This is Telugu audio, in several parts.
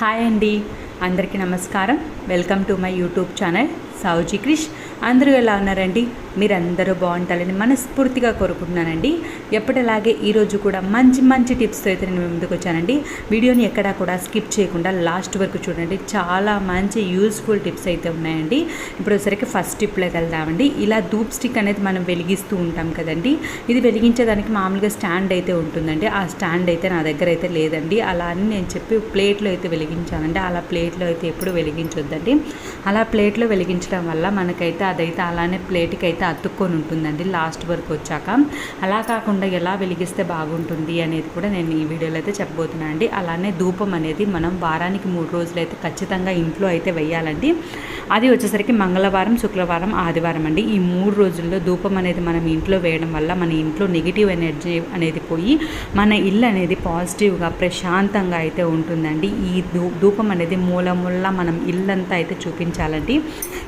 హాయ్ అండి. అందరికీ నమస్కారం. Welcome to my YouTube channel. Savuji Krish. అందరూ ఎలా ఉన్నారండి? మీరందరూ బాగుంటారని మనస్ఫూర్తిగా కోరుకుంటున్నానండి. ఎప్పటిలాగే ఈరోజు కూడా మంచి మంచి టిప్స్తో అయితే నేను ముందుకు వచ్చానండి. వీడియోని ఎక్కడా కూడా స్కిప్ చేయకుండా లాస్ట్ వరకు చూడండి. చాలా మంచి యూస్ఫుల్ టిప్స్ అయితే ఉన్నాయండి. ఇప్పుడు వచ్చరికి ఫస్ట్ టిప్లోకి వెళ్దామండి. ఇలా ధూప్ స్టిక్ అనేది మనం వెలిగిస్తూ ఉంటాం కదండి. ఇది వెలిగించేదానికి మామూలుగా స్టాండ్ అయితే ఉంటుందండి. ఆ స్టాండ్ అయితే నా దగ్గర అయితే లేదండి. అలా అని నేను చెప్పి ప్లేట్లో అయితే వెలిగించానండి. అలా ప్లేట్లో అయితే ఎప్పుడు వెలిగించొద్దండి. అలా ప్లేట్లో వెలిగించడం వల్ల మనకైతే అదైతే అలానే ప్లేట్కి అయితే అతుక్కొని ఉంటుందండి లాస్ట్ వరకు వచ్చాక. అలా కాకుండా ఎలా వెలిగిస్తే బాగుంటుంది అనేది కూడా నేను ఈ వీడియోలో అయితే చెప్పబోతున్నాను అండి అలానే ధూపం అనేది మనం వారానికి మూడు రోజులు అయితే ఖచ్చితంగా ఇంట్లో అయితే వేయాలండి అది వచ్చేసరికి మంగళవారం శుక్రవారం ఆదివారం అండి. ఈ మూడు రోజుల్లో ధూపం అనేది మనం ఇంట్లో వేయడం వల్ల మన ఇంట్లో నెగిటివ్ ఎనర్జీ అనేది పోయి మన ఇల్లు అనేది పాజిటివ్గా ప్రశాంతంగా అయితే ఉంటుందండి. ఈ ధూపం అనేది మూలమూల మనం ఇల్లంతా అయితే చూపించాలండి.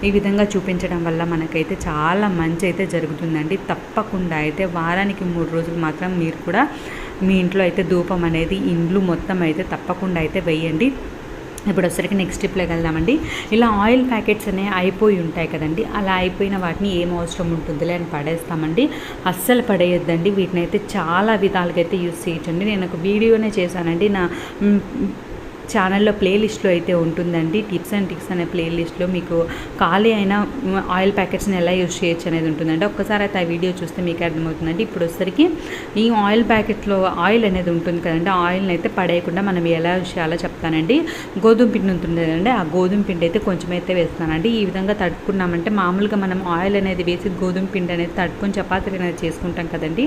ఈ విధంగా చూపించడం వల్ల మనకైతే చాలా మంచి అయితే జరుగుతుందండి. తప్పకుండా అయితే వారానికి మూడు రోజులు మాత్రం మీరు కూడా మీ ఇంట్లో అయితే ధూపం అనేది ఇండ్లు మొత్తం అయితే తప్పకుండా అయితే వేయండి. ఇప్పుడు వచ్చరికి నెక్స్ట్ స్టెప్లోకి వెళ్దామండి ఇలా ఆయిల్ ప్యాకెట్స్ అనేవి అయిపోయి ఉంటాయి కదండి. అలా అయిపోయిన వాటిని ఏం అవసరం ఉంటుందిలే అని పడేస్తామండి. అస్సలు పడేయొద్దండి. వీటిని అయితే చాలా విధాలుగా అయితే యూస్ చేయొచ్చండి. నేను ఒక వీడియోనే చేశానండి. నా ఛానల్లో ప్లేలిస్ట్లో అయితే ఉంటుందండి. టిప్స్ అండ్ టిక్స్ అనే ప్లేలిస్ట్లో మీకు ఖాళీ అయిన ఆయిల్ ప్యాకెట్స్ని ఎలా యూజ్ చేయొచ్చు అనేది ఉంటుందండి. ఒక్కసారి అయితే ఆ వీడియో చూస్తే మీకు అర్థమవుతుందండి. ఇప్పుడు వచ్చేసరికి ఈ ఆయిల్ ప్యాకెట్లో ఆయిల్ అనేది ఉంటుంది కదండి. ఆయిల్ని అయితే పడేయకుండా మనం ఎలా యూజ్ చేయాలో చెప్తానండి. గోధుమ పిండి ఉంటుంది కదండి. ఆ గోధుమ పిండి అయితే కొంచెం అయితే వేస్తానండి. ఈ విధంగా తడుపుకున్నామంటే మామూలుగా మనం ఆయిల్ అనేది వేసి గోధుమ పిండి అనేది తడుపుకొని చపాతీలు అనేది చేసుకుంటాం కదండి.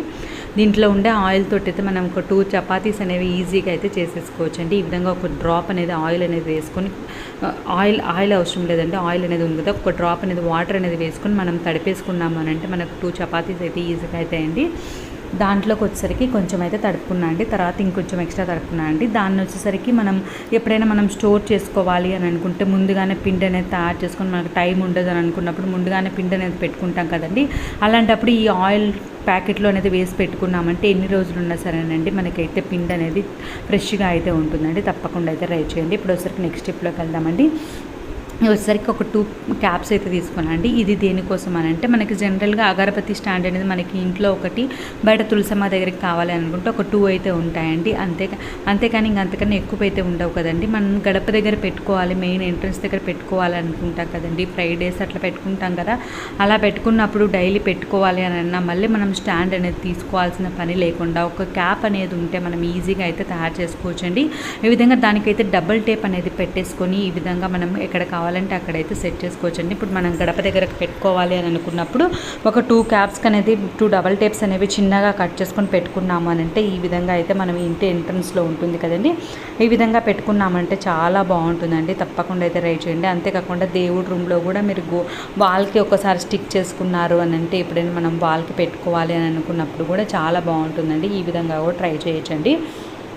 దీంట్లో ఉండే ఆయిల్ తోటి అయితే మనం ఒక టూ చపాతీస్ అనేవి ఈజీగా అయితే చేసేసుకోవచ్చు అండి ఈ విధంగా ఒక డ్రాప్ అనేది ఆయిల్ అనేది వేసుకొని ఆయిల్ ఆయిల్ అవసరం లేదండి. ఆయిల్ అనేది ఉంది కదా ఒక డ్రాప్ అనేది వాటర్ అనేది వేసుకొని మనం తడిపేసుకున్నాము అని అంటే మనకు టూ చపాతీస్ అయితే ఈజీగా అవుతాయండి దాంట్లోకి వచ్చేసరికి కొంచెం అయితే తడుపుకున్నా అండి తర్వాత ఇంకొంచెం ఎక్స్ట్రా తడుపుకున్నా అండి. దాన్ని వచ్చేసరికి మనం ఎప్పుడైనా మనం స్టోర్ చేసుకోవాలి అని అనుకుంటే ముందుగానే పిండి అనేది తయారు చేసుకొని మనకు టైం ఉండదు అని అనుకున్నప్పుడు ముందుగానే పిండి అనేది పెట్టుకుంటాం కదండి. అలాంటప్పుడు ఈ ఆయిల్ ప్యాకెట్లో అనేది వేసి పెట్టుకున్నామంటే ఎన్ని రోజులు ఉన్నా సరేనండి మనకైతే పిండి అనేది ఫ్రెష్గా అయితే ఉంటుందండి. తప్పకుండా అయితే ట్రై చేయండి. ఇప్పుడు వచ్చేసరికి నెక్స్ట్ స్టెప్లోకి వెళ్దామండి. వచ్చేసరికి ఒక టూ క్యాప్స్ అయితే తీసుకున్నాండి ఇది దేనికోసం అని అంటే మనకి జనరల్గా అగరబత్తి స్టాండ్ అనేది మనకి ఇంట్లో ఒకటి బయట తులసమ్మ దగ్గరికి కావాలి అనుకుంటే ఒక టూ అయితే ఉంటాయండి. అంతే అంతేకాని ఇంక అంతకన్నా ఎక్కువ అయితే ఉండవు కదండి. మనం గడప దగ్గర పెట్టుకోవాలి మెయిన్ ఎంట్రన్స్ దగ్గర పెట్టుకోవాలి అనుకుంటాం కదండి. ఫ్రైడేస్ అట్లా పెట్టుకుంటాం కదా. అలా పెట్టుకున్నప్పుడు డైలీ పెట్టుకోవాలి అని అన్నా మళ్ళీ మనం స్టాండ్ అనేది తీసుకోవాల్సిన పని లేకుండా ఒక క్యాప్ అనేది ఉంటే మనం ఈజీగా అయితే తయారు చేసుకోవచ్చండి. ఈ విధంగా దానికైతే డబుల్ టేప్ అనేది పెట్టేసుకొని ఈ విధంగా మనం ఎక్కడ కావాలి కావాలంటే అక్కడైతే సెట్ చేసుకోవచ్చండి. ఇప్పుడు మనం గడప దగ్గర పెట్టుకోవాలి అని అనుకున్నప్పుడు ఒక టూ క్యాప్స్కి అనేది టూ డబల్ టేప్స్ అనేవి చిన్నగా కట్ చేసుకొని పెట్టుకున్నాము అని అంటే ఈ విధంగా అయితే మనం ఇంటి ఎంట్రన్స్లో ఉంటుంది కదండి. ఈ విధంగా పెట్టుకున్నామంటే చాలా బాగుంటుందండి. తప్పకుండా అయితే ట్రై చేయండి. అంతేకాకుండా దేవుడి రూమ్లో కూడా మీరు గో వాల్కి ఒకసారి స్టిక్ చేసుకున్నారు అని అంటే ఎప్పుడైనా మనం వాల్కి పెట్టుకోవాలి అని అనుకున్నప్పుడు కూడా చాలా బాగుంటుందండి. ఈ విధంగా కూడా ట్రై చేయొచ్చండి.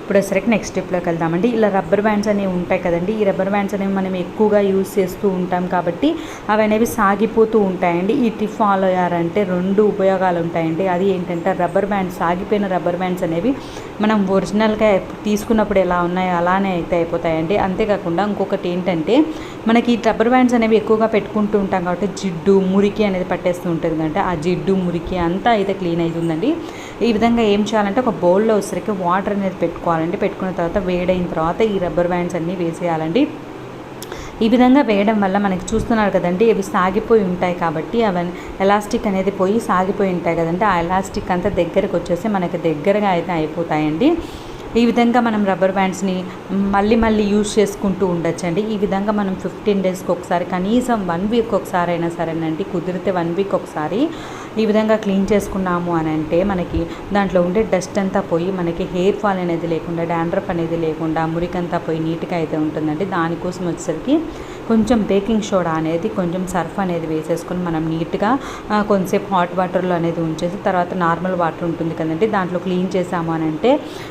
ఇప్పుడు వచ్చేసరికి నెక్స్ట్ స్టెప్లోకి వెళ్దామండి. ఇలా రబ్బర్ బ్యాండ్స్ అనేవి ఉంటాయి కదండి. ఈ రబ్బర్ బ్యాండ్స్ అనేవి మనం ఎక్కువగా యూజ్ చేస్తూ ఉంటాం కాబట్టి అవి అనేవి సాగిపోతూ ఉంటాయండి. ఈ టిప్ ఫాలో అయ్యారంటే రెండు ఉపయోగాలు ఉంటాయండి. అది ఏంటంటే రబ్బర్ బ్యాండ్స్ సాగిపోయిన రబ్బర్ బ్యాండ్స్ అనేవి మనం ఒరిజినల్గా తీసుకున్నప్పుడు ఎలా ఉన్నాయో అలానే అయితే అయిపోతాయండి. అంతేకాకుండా ఇంకొకటి ఏంటంటే మనకి ఈ రబ్బర్ బ్యాండ్స్ అనేవి ఎక్కువగా పెట్టుకుంటూ ఉంటాం కాబట్టి జిడ్డు మురికి అనేది పట్టేస్తూ ఉంటుంది అంటే ఆ జిడ్డు మురికి అంతా అయితే క్లీన్ అవుతుందండి ఈ విధంగా ఏం చేయాలంటే ఒక బౌల్లో వచ్చరికి వాటర్ అనేది పెట్టుకోవాలండి. పెట్టుకున్న తర్వాత వేడైన తర్వాత ఈ రబ్బర్ బ్యాండ్స్ అన్నీ వేసేయాలండి. ఈ విధంగా వేయడం వల్ల మనకి చూస్తున్నారు కదండి ఇవి సాగిపోయి ఉంటాయి కాబట్టి అవన్నీ ఎలాస్టిక్ అనేది పోయి సాగిపోయి ఉంటాయి కదండి. ఆ ఎలాస్టిక్ అంతా దగ్గరకు వచ్చేసి మనకి దగ్గరగా అయితే అయిపోతాయండి. ఈ విధంగా మనం రబ్బర్ బ్యాండ్స్ని మళ్ళీ మళ్ళీ యూజ్ చేసుకుంటూ ఉండొచ్చండి. ఈ విధంగా మనం ఫిఫ్టీన్ డేస్కి ఒకసారి కనీసం వన్ వీక్ ఒకసారి అయినా సరేనండి. కుదిరితే వన్ వీక్ ఒకసారి ఈ విధంగా క్లీన్ చేసుకున్నాము అని అంటే మనకి దాంట్లో ఉండే డస్ట్ అంతా పోయి మనకి హెయిర్ ఫాల్ అనేది లేకుండా డాండ్రఫ్ అనేది లేకుండా మురికంతా పోయి నీట్గా అయితే ఉంటుందండి. దానికోసం వచ్చేసరికి కొంచెం బేకింగ్ సోడా అనేది కొంచెం సర్ఫ్ అనేది వేసేసుకొని మనం నీట్గా ఆ, కొంతసేపు హాట్ వాటర్లో అనేది ఉంచేసి తర్వాత నార్మల్ వాటర్ ఉంటుంది కదండి దాంట్లో క్లీన్ చేసాము అని అంటే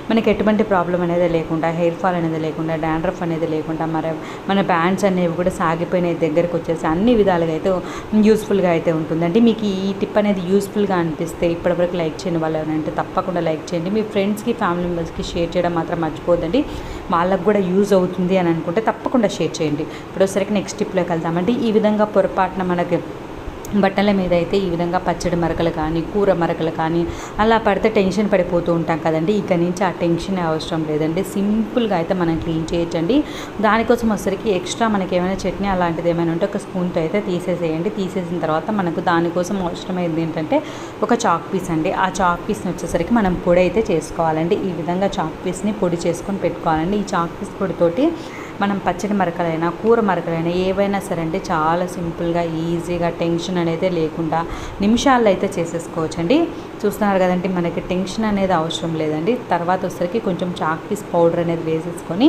మనకి ఎటువంటి ప్రాబ్లం అనేది లేకుండా హెయిర్ ఫాల్ అనేది లేకుండా డాండ్రఫ్ అనేది లేకుండా మరి మన బ్యాండ్స్ అనేవి కూడా సాగిపోయిన దగ్గరికి వచ్చేసి అన్ని విధాలుగా అయితే యూస్ఫుల్గా అయితే ఉంటుందండి. మీకు ఈ టిప్ అనేది యూస్ఫుల్గా అనిపిస్తే ఇప్పటివరకు లైక్ చేయని వాళ్ళు అంటే తప్పకుండా లైక్ చేయండి. మీ ఫ్రెండ్స్కి ఫ్యామిలీ మెంబర్స్కి షేర్ చేయడం మాత్రం మర్చిపోదండి వాళ్ళకు కూడా యూజ్ అవుతుంది అని అనుకుంటే తప్పకుండా షేర్ చేయండి. ఇప్పుడు వచ్చరికి నెక్స్ట్ టిప్లోకి వెళ్దామండి ఈ విధంగా పొరపాటున మనకి బట్టల మీద అయితే ఈ విధంగా పచ్చడి మరకలు కానీ కూర మరకలు కానీ అలా పడితే టెన్షన్ పడిపోతూ ఉంటాం కదండి. ఇక నుంచి ఆ టెన్షన్ అవసరం లేదండి. సింపుల్గా అయితే మనం క్లీన్ చేయొచ్చండి. దానికోసం వచ్చరికి ఎక్స్ట్రా మనకి ఏమైనా చట్నీ అలాంటిది ఏమైనా ఉంటే ఒక స్పూన్తో అయితే తీసేసేయండి. తీసేసిన తర్వాత మనకు దానికోసం అవసరమైంది ఏంటంటే ఒక చాక్ పీస్ అండి. ఆ చాక్ పీస్ని వచ్చేసరికి మనం పొడి అయితే చేసుకోవాలండి. ఈ విధంగా చాక్ పీస్ని పొడి చేసుకొని పెట్టుకోవాలండి. ఈ చాక్ పీస్ పొడితోటి మనం పచ్చడి మరకలైనా కూర మరకలైనా ఏవైనా సరే అంటే చాలా సింపుల్గా ఈజీగా టెన్షన్ అనేది లేకుండా నిమిషాల్లో అయితే చేసేసుకోవచ్చండి. చూస్తున్నారు కదండి మనకి టెన్షన్ అనేది అవసరం లేదండి. తర్వాత వచ్చరికి కొంచెం చాక్ పీస్ పౌడర్ అనేది వేసేసుకొని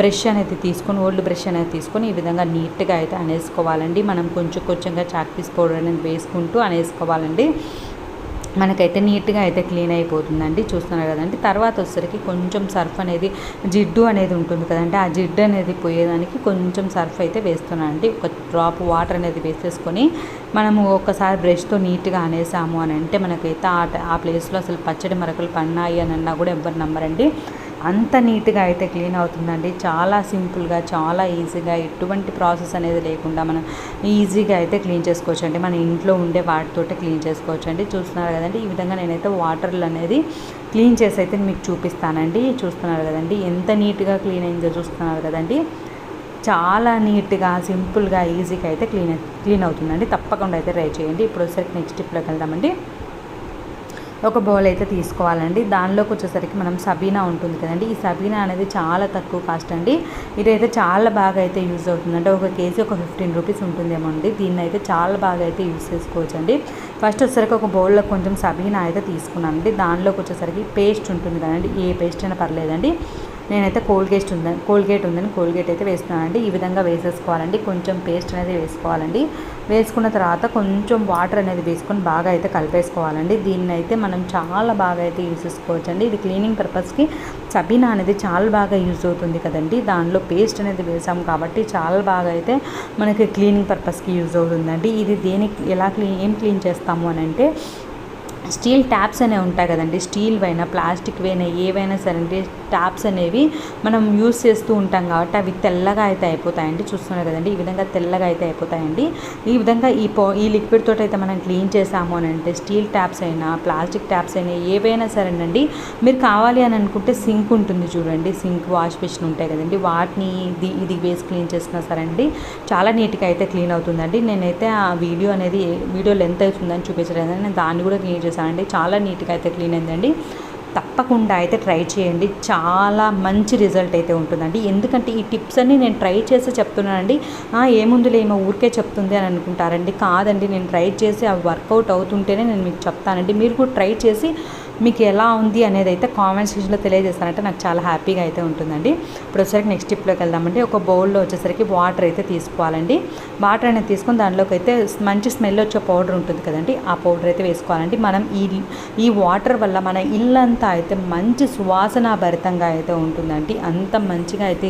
బ్రష్ అనేది తీసుకొని ఓల్డ్ బ్రష్ అనేది తీసుకొని ఈ విధంగా నీట్గా అయితే అనేసుకోవాలండి. మనం కొంచెం కొంచెంగా చాక్ పీస్ పౌడర్ అనేది వేసుకుంటూ అనేసుకోవాలండి. మనకైతే నీట్గా అయితే క్లీన్ అయిపోతుందండి చూస్తున్నారు కదండి తర్వాత వచ్చేసరికి కొంచెం సర్ఫ్ అనేది జిడ్డు అనేది ఉంటుంది కదండి ఆ జిడ్డు అనేది పోయేదానికి కొంచెం సర్ఫ్ అయితే వేస్తున్నానండి ఒక డ్రాప్ వాటర్ అనేది వేసేసుకొని మనము ఒకసారి బ్రష్తో నీట్గా అనేసాము అని అంటే మనకైతే ఆ ఆ ప్లేస్లో అసలు పచ్చడి మరకలు పన్నాయి అని అన్నా కూడా ఎవ్వరు నమ్మరండి. అంత నీట్గా అయితే క్లీన్ అవుతుందండి. చాలా సింపుల్గా చాలా ఈజీగా ఎటువంటి ప్రాసెస్ అనేది లేకుండా మనం ఈజీగా అయితే క్లీన్ చేసుకోవచ్చు అండి మన ఇంట్లో ఉండే వాటితోటే క్లీన్ చేసుకోవచ్చు అండి చూస్తున్నారు కదండి ఈ విధంగా నేనైతే వాటర్లు అనేది క్లీన్ చేసి అయితే మీకు చూపిస్తానండి. చూస్తున్నారు కదండి ఎంత నీట్గా క్లీన్ అయిందో చూస్తున్నారు కదండి. చాలా నీట్గా సింపుల్గా ఈజీగా అయితే క్లీన్ క్లీన్ అవుతుందండి. తప్పకుండా అయితే ట్రై చేయండి. ఇప్పుడు వచ్చేసరికి నెక్స్ట్ స్టెప్లోకి వెళ్దామండి. ఒక బౌల్ అయితే తీసుకోవాలండి. దానిలోకి వచ్చేసరికి మనం సబీనా ఉంటుంది కదండి. ఈ సబీనా అనేది చాలా తక్కువ కాస్ట్ అండి. ఇదైతే చాలా బాగా అయితే యూజ్ అవుతుంది అంటే ఒక కేజీ ఒక ఫిఫ్టీన్ రూపీస్ ఉంటుందేమో అండి. దీన్ని అయితే చాలా బాగా అయితే యూజ్ చేసుకోవచ్చు అండి ఫస్ట్ వచ్చేసరికి ఒక బౌల్లో కొంచెం సబీనా అయితే తీసుకున్నానండి. దానిలోకి వచ్చేసరికి పేస్ట్ ఉంటుంది కదండి. ఏ పేస్ట్ అయినా పర్లేదండి. నేనైతే కోల్గేట్ ఉందని కోల్గేట్ ఉందని కోల్గేట్ అయితే వేస్తున్నానండి. ఈ విధంగా వేసేసుకోవాలండి. కొంచెం పేస్ట్ అనేది వేసుకోవాలండి. వేసుకున్న తర్వాత కొంచెం వాటర్ అనేది వేసుకొని బాగా అయితే కలిపేసుకోవాలండి. దీన్ని అయితే మనం చాలా బాగా అయితే యూజ్ చేసుకోవచ్చండి. ఇది క్లీనింగ్ పర్పస్కి సబీనా అనేది చాలా బాగా యూజ్ అవుతుంది కదండి. దానిలో పేస్ట్ అనేది వేసాం కాబట్టి చాలా బాగా అయితే మనకి క్లీనింగ్ పర్పస్కి యూజ్ అవుతుందండి. ఇది దేనికి ఎలా క్లీన్ ఏం క్లీన్ చేస్తాము అని అంటే స్టీల్ ట్యాప్స్ అనేవి ఉంటాయి కదండి స్టీల్ అయినా ప్లాస్టిక్ అయినా ఏవైనా సరే ట్యాప్స్ అనేవి మనం యూస్ చేస్తూ ఉంటాం కాబట్టి అవి తెల్లగా అయితే అయిపోతాయండి. చూస్తున్నారు కదండి ఈ విధంగా తెల్లగా అయితే అయిపోతాయండి. ఈ విధంగా ఈ పో ఈ లిక్విడ్ తోటి అయితే మనం క్లీన్ చేసాము అని అంటే స్టీల్ ట్యాప్స్ అయినా ప్లాస్టిక్ ట్యాప్స్ అయినా ఏవైనా సరేనండి మీరు కావాలి అని అనుకుంటే సింక్ ఉంటుంది చూడండి సింక్ వాష్ మెషిన్ ఉంటాయి కదండి వాటిని ఇది ఇది వేసి క్లీన్ చేసినా సరే అండి చాలా నీట్గా అయితే క్లీన్ అవుతుందండి. నేనైతే ఆ వీడియో అనేది వీడియో లెంత్ అవుతుందని చూపించలేదని నేను దాన్ని కూడా క్లీన్ అండి. చాలా నీట్గా అయితే క్లీన్ అయిందండి. తప్పకుండా అయితే ట్రై చేయండి. చాలా మంచి రిజల్ట్ అయితే ఉంటుందండి. ఎందుకంటే ఈ టిప్స్ అన్ని నేను ట్రై చేసి చెప్తున్నానండి. "ఆ, ఏముందిలే ఏమో ఊరికే చెప్తుంది అని అనుకుంటారండి. కాదండి నేను ట్రై చేసి అవి వర్కౌట్ అవుతుంటేనే నేను మీకు చెప్తానండి. మీరు కూడా ట్రై చేసి మీకు ఎలా ఉంది అనేది అయితే కామెంట్ సెక్షన్లో తెలియజేస్తానంటే నాకు చాలా హ్యాపీగా అయితే ఉంటుందండి. ఇప్పుడు వచ్చేసరికి నెక్స్ట్ టిప్లోకి వెళ్దామండి ఒక బౌల్లో వచ్చేసరికి వాటర్ అయితే తీసుకోవాలండి. వాటర్ అనేది తీసుకొని దానిలోకి అయితే మంచి స్మెల్ వచ్చే పౌడర్ ఉంటుంది కదండి. ఆ పౌడర్ అయితే వేసుకోవాలండి. మనం ఈ ఈ వాటర్ వల్ల మన ఇల్లంతా అయితే మంచి సువాసన భరితంగా అయితే ఉంటుందండి. అంత మంచిగా అయితే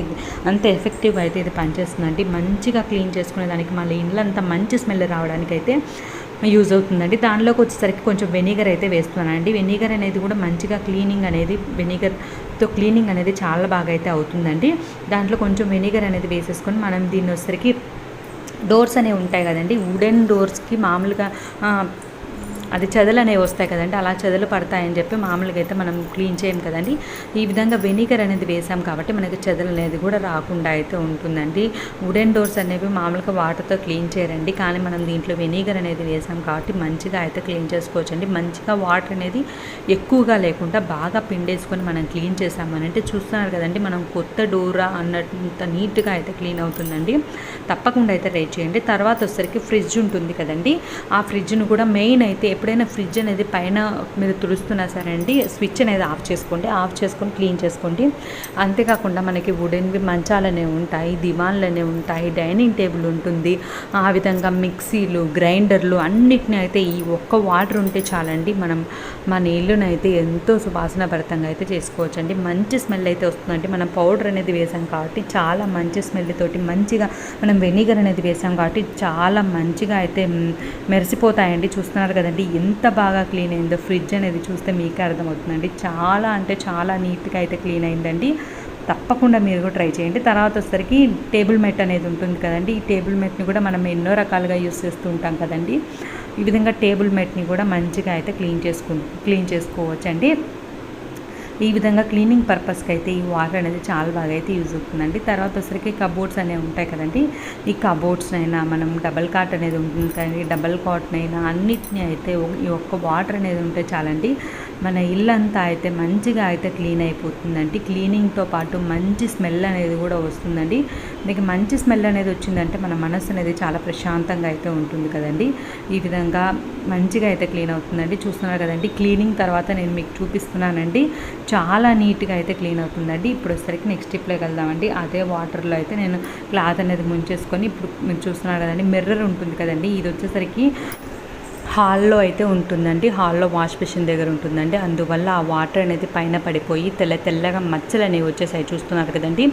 అంత ఎఫెక్టివ్గా అయితే ఇది పనిచేస్తుందండి. మంచిగా క్లీన్ చేసుకునేదానికి మళ్ళీ ఇల్లంతా మంచి స్మెల్ రావడానికి అయితే యూజ్ అవుతుందండి. దానిలోకి వచ్చేసరికి కొంచెం వెనిగర్ అయితే వేస్తున్నానండి. వెనిగర్ అనేది కూడా మంచిగా క్లీనింగ్ అనేది వెనిగర్తో క్లీనింగ్ అనేది చాలా బాగా అయితే అవుతుందండి. దాంట్లో కొంచెం వెనిగర్ అనేది వేసేసుకొని మనం దీన్ని వచ్చేసరికి డోర్స్ అనేవి ఉంటాయి కదండి. వుడెన్ డోర్స్కి మామూలుగా అది చెదలు అనేవి వస్తాయి కదండి అలా చెదలు పడతాయని చెప్పి మామూలుగా అయితే మనం క్లీన్ చేయం కదండి. ఈ విధంగా వెనిగర్ అనేది వేసాం కాబట్టి మనకి చెదలు అనేది కూడా రాకుండా అయితే ఉంటుందండి. వుడెన్ డోర్స్ అనేవి మామూలుగా వాటర్తో క్లీన్ చేయరండి కానీ మనం దీంట్లో వెనిగర్ అనేది వేసాం కాబట్టి మంచిగా అయితే క్లీన్ చేసుకోవచ్చండి. మంచిగా వాటర్ అనేది ఎక్కువగా లేకుండా బాగా పిండేసుకొని మనం క్లీన్ చేసామనంటే చూస్తున్నారు కదండి మనం కొత్త డోరా అన్నంత నీట్గా అయితే క్లీన్ అవుతుందండి. తప్పకుండా అయితే ట్రై చేయండి. తర్వాత వచ్చేసరికి ఫ్రిడ్జ్ ఉంటుంది కదండి ఆ ఫ్రిడ్జ్ను కూడా మెయిన్ అయితే ఎప్పుడైనా ఫ్రిడ్జ్ అనేది పైన మీరు తుడుస్తున్నా సరే అండి స్విచ్ అనేది ఆఫ్ చేసుకోండి ఆఫ్ చేసుకొని క్లీన్ చేసుకోండి. అంతేకాకుండా మనకి వుడెన్వి మంచాలనే ఉంటాయి దివాన్లనే ఉంటాయి డైనింగ్ టేబుల్ ఉంటుంది. ఆ విధంగా మిక్సీలు గ్రైండర్లు అన్నిటిని అయితే ఈ ఒక్క వాటర్ ఉంటే చాలండి. మనం మన ఇల్లునైతే అయితే ఎంతో సువాసన భరితంగా అయితే చేసుకోవచ్చండి. మంచి స్మెల్ అయితే వస్తుందండి. మనం పౌడర్ అనేది వేసాం కాబట్టి చాలా మంచి స్మెల్ తోటి మంచిగా మనం వెనిగర్ అనేది వేసాం కాబట్టి చాలా మంచిగా అయితే మెరిసిపోతాయండి. చూస్తున్నారు కదండి ఎంత బాగా క్లీన్ అయిందో ఫ్రిడ్జ్ అనేది చూస్తే మీకే అర్థమవుతుందండి. చాలా అంటే చాలా నీట్గా అయితే క్లీన్ అయిందండి. తప్పకుండా మీరు కూడా ట్రై చేయండి. తర్వాత వచ్చేసరికి టేబుల్ మెట్ అనేది ఉంటుంది కదండి. ఈ టేబుల్ మెట్ని కూడా మనం ఎన్నో రకాలుగా యూస్ చేస్తూ ఉంటాం కదండి. ఈ విధంగా టేబుల్ మెట్ని కూడా మంచిగా అయితే క్లీన్ చేసుకు క్లీన్ చేసుకోవచ్చండి. ఈ విధంగా క్లీనింగ్ పర్పస్కి అయితే ఈ వాటర్ అనేది చాలా బాగా అయితే యూజ్ అవుతుందండి. తర్వాత వచ్చరికి కబోర్డ్స్ అనేవి ఉంటాయి కదండి. ఈ కబోర్డ్స్నైనా మనం డబల్ కాట్ అనేది ఉంటుంది కదండి. డబల్ కాట్నైనా అన్నిటిని అయితే ఈ ఒక్క వాటర్ అనేది ఉంటే చాలండి. మన ఇల్లంతా అయితే మంచిగా అయితే క్లీన్ అయిపోతుందండి. క్లీనింగ్తో పాటు మంచి స్మెల్ అనేది కూడా వస్తుందండి. మీకు మంచి స్మెల్ అనేది వచ్చిందంటే మన మనసు అనేది చాలా ప్రశాంతంగా అయితే ఉంటుంది కదండి. ఈ విధంగా మంచిగా అయితే క్లీన్ అవుతుందండి. చూస్తున్నారు కదండి క్లీనింగ్ తర్వాత నేను మీకు చూపిస్తున్నానండి. చాలా నీట్గా అయితే క్లీన్ అవుతుందండి. ఇప్పుడు వచ్చేసరికి నెక్స్ట్ స్టెప్లోకి వెళ్దామండి. అదే వాటర్లో అయితే నేను క్లాత్ అనేది ముంచేసుకొని ఇప్పుడు మీరు చూస్తున్నారు కదండి మిర్రర్ ఉంటుంది కదండి. ఇది వచ్చేసరికి హాల్లో అయితే ఉంటుందండి. హాల్లో వాష్ మిషన్ దగ్గర ఉంటుందండి. అందువల్ల ఆ వాటర్ అనేది పైన పడిపోయి తెల్ల తెల్లగా మచ్చలు అనేవి వచ్చేసాయి. చూస్తున్నారు కదండి.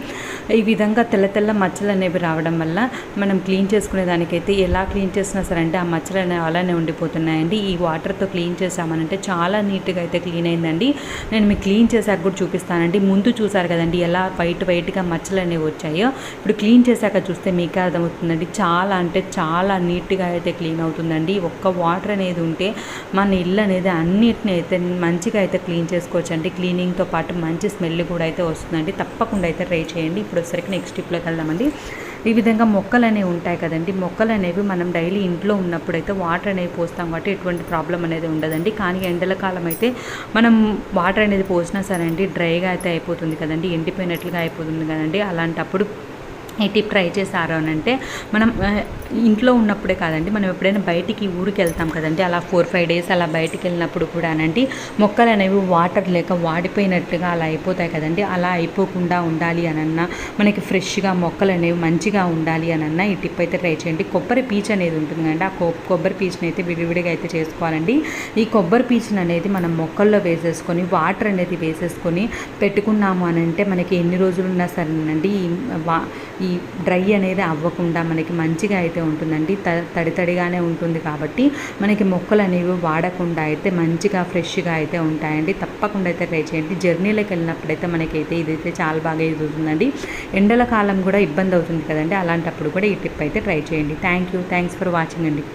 ఈ విధంగా తెల్ల తెల్ల మచ్చలు అనేవి రావడం వల్ల మనం క్లీన్ చేసుకునే దానికైతే ఎలా క్లీన్ చేసినా సరే అంటే ఆ మచ్చలు అనేవి అలానే ఉండిపోతున్నాయండి. ఈ వాటర్తో క్లీన్ చేసామనంటే చాలా నీట్గా అయితే క్లీన్ అయిందండి. నేను మీకు క్లీన్ చేశాక కూడా చూపిస్తానండి. ముందు చూసారు కదండి ఎలా వైట్ వైట్గా మచ్చలు అనేవి వచ్చాయో. ఇప్పుడు క్లీన్ చేశాక చూస్తే మీకే అర్థమవుతుందండి. చాలా అంటే చాలా నీట్గా అయితే క్లీన్ అవుతుందండి. ఒక్క వాటర్ వాటర్ అనేది ఉంటే మన ఇల్లు అనేది అన్నిటిని అయితే మంచిగా అయితే క్లీన్ చేసుకోవచ్చు అండి. క్లీనింగ్తో పాటు మంచి స్మెల్ కూడా అయితే వస్తుందండి. తప్పకుండా అయితే ట్రై చేయండి. ఇప్పుడు వచ్చరికి నెక్స్ట్ స్టిప్లోకి వెళ్దామండి ఈ విధంగా మొక్కలు అనేవి ఉంటాయి కదండి. మొక్కలు అనేవి మనం డైలీ ఇంట్లో ఉన్నప్పుడు అయితే వాటర్ అనేవి పోస్తాం కాబట్టి ఎటువంటి ప్రాబ్లం అనేది ఉండదండి. కానీ ఎండల కాలం అయితే మనం వాటర్ అనేది పోసినా సరే అండి డ్రైగా అయితే అయిపోతుంది కదండి. ఎండిపోయినట్లుగా అయిపోతుంది కదండి. అలాంటప్పుడు ఈ టిప్ ట్రై చేశారు అని అంటే మనం ఇంట్లో ఉన్నప్పుడే కాదండి మనం ఎప్పుడైనా బయటికి ఊరికి వెళ్తాం కదండి అలా ఫోర్ ఫైవ్ డేస్ అలా బయటికి వెళ్ళినప్పుడు కూడా అనండి మొక్కలు అనేవి వాటర్ లేక వాడిపోయినట్టుగా అలా అయిపోతాయి కదండి అలా అయిపోకుండా ఉండాలి అనన్నా మనకి ఫ్రెష్గా మొక్కలు అనేవి మంచిగా ఉండాలి అనన్నా ఈ టిప్ అయితే ట్రై చేయండి. కొబ్బరి పీచ్ అనేది ఉంటుంది కదండి ఆ కొబ్బరి పీచ్ని అయితే విడివిడిగా అయితే చేసుకోవాలండి. ఈ కొబ్బరి పీచ్ని అనేది మనం మొక్కల్లో వేసేసుకొని వాటర్ అనేది వేసేసుకొని పెట్టుకున్నాము అని అంటే మనకి ఎన్ని రోజులున్నా సరేనండి ఈ ఈ డ్రై అనేది అవ్వకుండా మనకి మంచిగా అయితే ఉంటుందండి. తడి తడిగానే ఉంటుంది కాబట్టి మనకి మొక్కలు అనేవి వాడకుండా అయితే మంచిగా ఫ్రెష్గా అయితే ఉంటాయండి. తప్పకుండా అయితే ట్రై చేయండి. జర్నీలోకి వెళ్ళినప్పుడైతే మనకైతే ఇదైతే చాలా బాగా యూజ్ అవుతుందండి. ఎండల కాలం కూడా ఇబ్బంది అవుతుంది కదండి. అలాంటప్పుడు కూడా ఈ టిప్ అయితే ట్రై చేయండి. Thank you. Thanks for watching అండి.